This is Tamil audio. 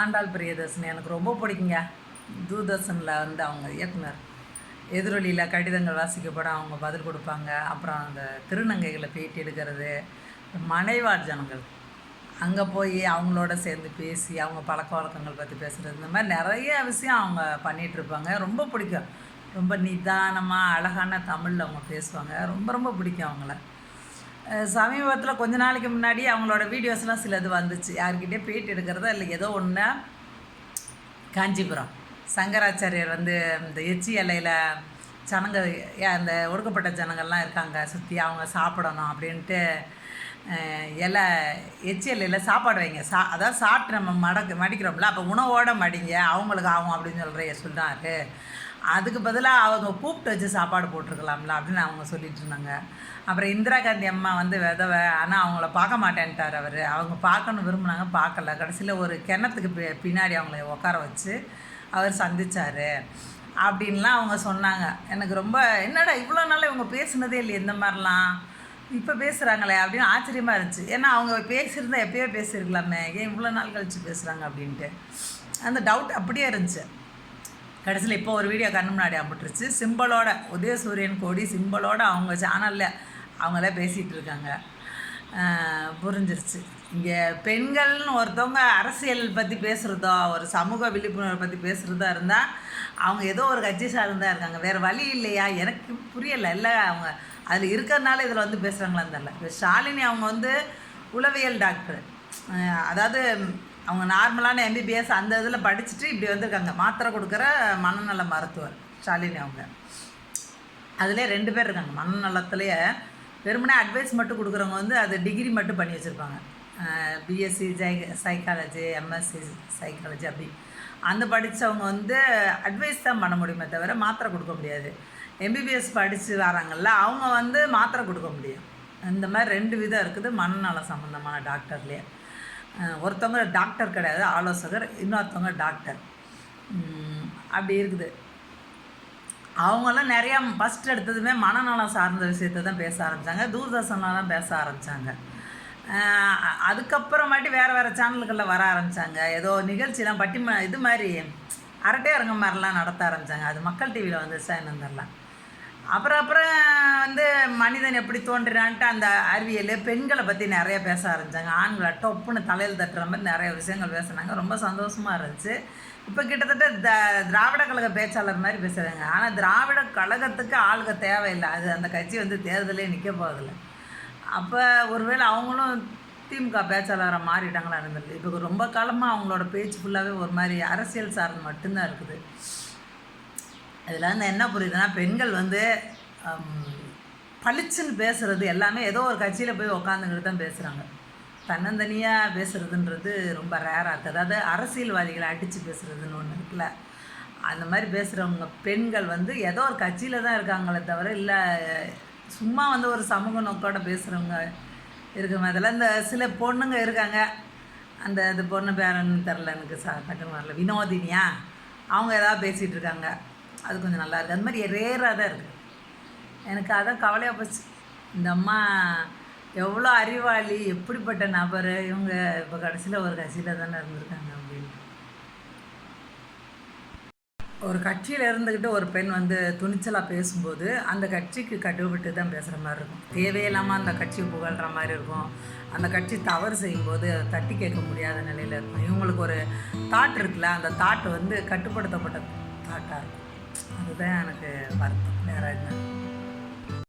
ஆண்டாள் பிரியதர்ஷன் எனக்கு ரொம்ப பிடிக்குங்க. தூர்தர்ஷனில் வந்து அவங்க இயக்குனர். எதிரொலியில் கடிதங்கள் வாசிக்கப்பட அவங்க பதில் கொடுப்பாங்க. அப்புறம் அந்த திருநங்கைகளை பேட்டி எடுக்கிறது. மனைவார் ஜனங்கள் அங்கே போய் அவங்களோட சேர்ந்து பேசி அவங்க பழக்க வழக்கங்கள் பற்றி பேசுகிறது இந்த மாதிரி நிறைய விஷயம் அவங்க பண்ணிகிட்ருப்பாங்க ரொம்ப பிடிக்கும். ரொம்ப நிதானமாக அழகான தமிழில் அவங்க பேசுவாங்க. ரொம்ப ரொம்ப பிடிக்கும் அவங்கள. சமீபத்தில் கொஞ்ச நாளைக்கு முன்னாடி அவங்களோட வீடியோஸ்லாம் சிலது வந்துச்சு. யார்கிட்டே பேட்டி எடுக்கிறதா இல்லை ஏதோ ஒன்று காஞ்சிபுரம். சங்கராச்சாரியர் வந்து இந்த எச்சி எல்லையில் ஜனங்க ஏ- அந்த ஒடுக்கப்பட்ட ஜனங்கள்லாம் இருக்காங்க சுற்றி அவங்க சாப்பிடணும் அப்படின்ட்டு இலை எச்சி எல்லையில் சாப்பாடு வைங்க. சா அதாவது சாப்பிட்டு நம்ம மடக்கு மடிக்கிறோம்ல அப்போ உணவோடு மடிங்க அவங்களுக்கு ஆகும் அப்படின்னு சொல்கிற சொல்கிறாரு அதுக்கு பதிலாக அவங்க கூப்பிட்டு வச்சு சாப்பாடு போட்டிருக்கலாம்ல அப்படின்னு அவங்க சொல்லிட்டு இருந்தாங்க. அப்புறம் இந்திரா காந்தி அம்மா வந்து விதவை. ஆனால் அவங்கள பார்க்க மாட்டேன்ட்டார் அவர். அவங்க பார்க்கணும் விரும்பினாங்க பார்க்கல. கடைசியில் ஒரு கிணத்துக்கு பி பின்னாடி அவங்கள உட்கார வச்சு அவர் சந்திச்சார். அப்படின்லாம் அவங்க சொன்னாங்க. எனக்கு ரொம்ப என்னடா இவ்வளோ நாள் இவங்க பேசுனதே இல்லையே இந்த மாதிரிலாம். இப்போ பேசுகிறாங்களே அப்படின்னு ஆச்சரியமாக இருந்துச்சு. ஏன்னா அவங்க பேசியிருந்தா எப்பயோ பேசியிருக்கலாமே. ஏன் இவ்வளோ நாள் கழித்து பேசுகிறாங்க அப்படின்ட்டு. அந்த டவுட் அப்படியே இருந்துச்சு. கடைசியில் இப்போ ஒரு வீடியோ கண்ணு முன்னாடி அம்பிட்டுருச்சு சிம்பிளோட உதயசூரியன் கோடி சிம்பிளோட அவங்க சேனலில் அவங்களே பேசிகிட்டு இருக்காங்க. புரிஞ்சிருச்சு. இங்கே பெண்கள்னு ஒருத்தவங்க அரசியல் பற்றி பேசுகிறதோ ஒரு சமூக விழிப்புணர்வை பற்றி பேசுகிறதோ இருந்தால் அவங்க ஏதோ ஒரு கட்சி சார்ந்தா இருக்காங்க. வேறு வழி இல்லையா? எனக்கு புரியலை. இல்லை அவங்க அதில் இருக்கிறதுனால இதில் வந்து பேசுகிறாங்களான்னு தெரில இப்போ ஷாலினி அவங்க வந்து உளவியல் டாக்டர் அதாவது அவங்க நார்மலான எம்பிபிஎஸ் அந்த இதில் படிச்சுட்டு இப்படி வந்திருக்காங்க. மாத்திரை கொடுக்குற மனநல மருத்துவர் ஷாலினி அவங்க. அதிலே ரெண்டு பேர் இருக்காங்க. மனநலத்துலேயே வெறுமனே அட்வைஸ் மட்டும் கொடுக்குறவங்க வந்து அது டிகிரி மட்டும் பண்ணி வச்சுருப்பாங்க. பிஎஸ்சி ஜை சைக்காலஜி எம்எஸ்சி சைக்காலஜி அப்படி. அந்த படித்தவங்க வந்து அட்வைஸ் தான் பண்ண முடியுமே தவிர மாத்திரை கொடுக்க முடியாது. எம்பிபிஎஸ் படித்து வராங்கள்ல அவங்க வந்து மாத்திரை கொடுக்க முடியும். இந்த மாதிரி ரெண்டு விதம் இருக்குது மனநலம் சம்மந்தமான டாக்டர்லேயே. ஒருத்தவங்க டாக்டர் கிடையாது ஆலோசகர் இன்னொருத்தவங்க டாக்டர். அப்படி இருக்குது. அவங்கெல்லாம் நிறையா ஃபஸ்ட் எடுத்ததுமே மனநலம் சார்ந்த விஷயத்தை தான் பேச ஆரம்பித்தாங்க தூர்தர்ஷனில் பேச ஆரம்பித்தாங்க அதுக்கப்புறமாட்டி வேறு வேறு சேனல்களில் வர ஆரம்பித்தாங்க ஏதோ நிகழ்ச்சிலாம் பட்டிம இது மாதிரி அரட்டை அரங்க மாதிரிலாம் நடத்த ஆரம்பித்தாங்க அது மக்கள் டிவியில் வந்துச்சா என்னன்னு தெரில அப்புறம் அப்புறம் வந்து மனிதன் எப்படி தோன்றினான்ட்டு அந்த அறிவியல் பெண்களை பற்றி நிறைய பேச ஆரம்பித்தாங்க ஆண்களை டொப்புன்னு தலையில் தட்டுற மாதிரி நிறைய விஷயங்கள் பேசுனாங்க. ரொம்ப சந்தோஷமாக இருந்துச்சு. இப்போ கிட்டத்தட்ட த திராவிட கழக பேச்சாளர் மாதிரி பேசுகிறாங்க ஆனால் திராவிட கழகத்துக்கு ஆளுக தேவையில்லை. அது அந்த கட்சி வந்து தேர்தலே நிற்க போகிறதில்ல அப்போ ஒருவேளை அவங்களும் திமுக பேச்சாளராக மாறிட்டாங்களா இருந்தது இப்போ ரொம்ப காலமாக அவங்களோட பேச்சு ஃபுல்லாகவே ஒரு மாதிரி அரசியல் சார்ந்து மட்டும்தான் இருக்குது. இதில் வந்து என்ன புரியுதுன்னா பெண்கள் வந்து பளிச்சுன்னு பேசுகிறது எல்லாமே ஏதோ ஒரு கட்சியில் போய் உக்காந்துக்கிட்டு தான் பேசுகிறாங்க தன்னந்தனியாக பேசுகிறதுன்றது ரொம்ப ரேராக இருக்குது அதாவது அரசியல்வாதிகளை அடித்து பேசுகிறதுன்னு ஒன்று இருக்குல்ல. அந்த மாதிரி பேசுகிறவங்க பெண்கள் வந்து ஏதோ ஒரு கட்சியில் தான் இருக்காங்களே தவிர இல்லை சும்மா வந்து ஒரு சமூக நோக்கோட பேசுகிறவங்க இருக்குங்க. அதில் இந்த சில பொண்ணுங்க இருக்காங்க. அந்த இது பொண்ணு பேரன்னு தெரில எனக்கு ச டக்குன்னு வரல. வினோதினியா? அவங்க ஏதாவது பேசிகிட்டு இருக்காங்க. அது கொஞ்சம் நல்லா இருக்குது அந்த மாதிரி ரேராக தான் இருக்குது எனக்கு அதான் கவலையாக போச்சு. இந்த அம்மா எவ்வளோ அறிவாளி எப்படிப்பட்ட நபர் இவங்க இப்போ கடைசியில் ஒரு கட்சியில் தானே இருந்திருக்காங்க அப்படின்னு. ஒரு கட்சியில் இருந்துக்கிட்டு ஒரு பெண் வந்து துணிச்சலாக பேசும்போது அந்த கட்சிக்கு கட்டுப்பட்டு தான் பேசுகிற மாதிரி இருக்கும். தேவையில்லாமல் அந்த கட்சியை புகழ்கிற மாதிரி இருக்கும். அந்த கட்சி தவறு செய்யும்போது அதை தட்டி கேட்க முடியாத நிலையில் இருக்கும். இவங்களுக்கு ஒரு தாட் இருக்குல்ல அந்த தாட் வந்து கட்டுப்படுத்தப்பட்ட தாட்டாக இருக்கும். அதுதான் எனக்கு வருத்தம். வேறு என்ன?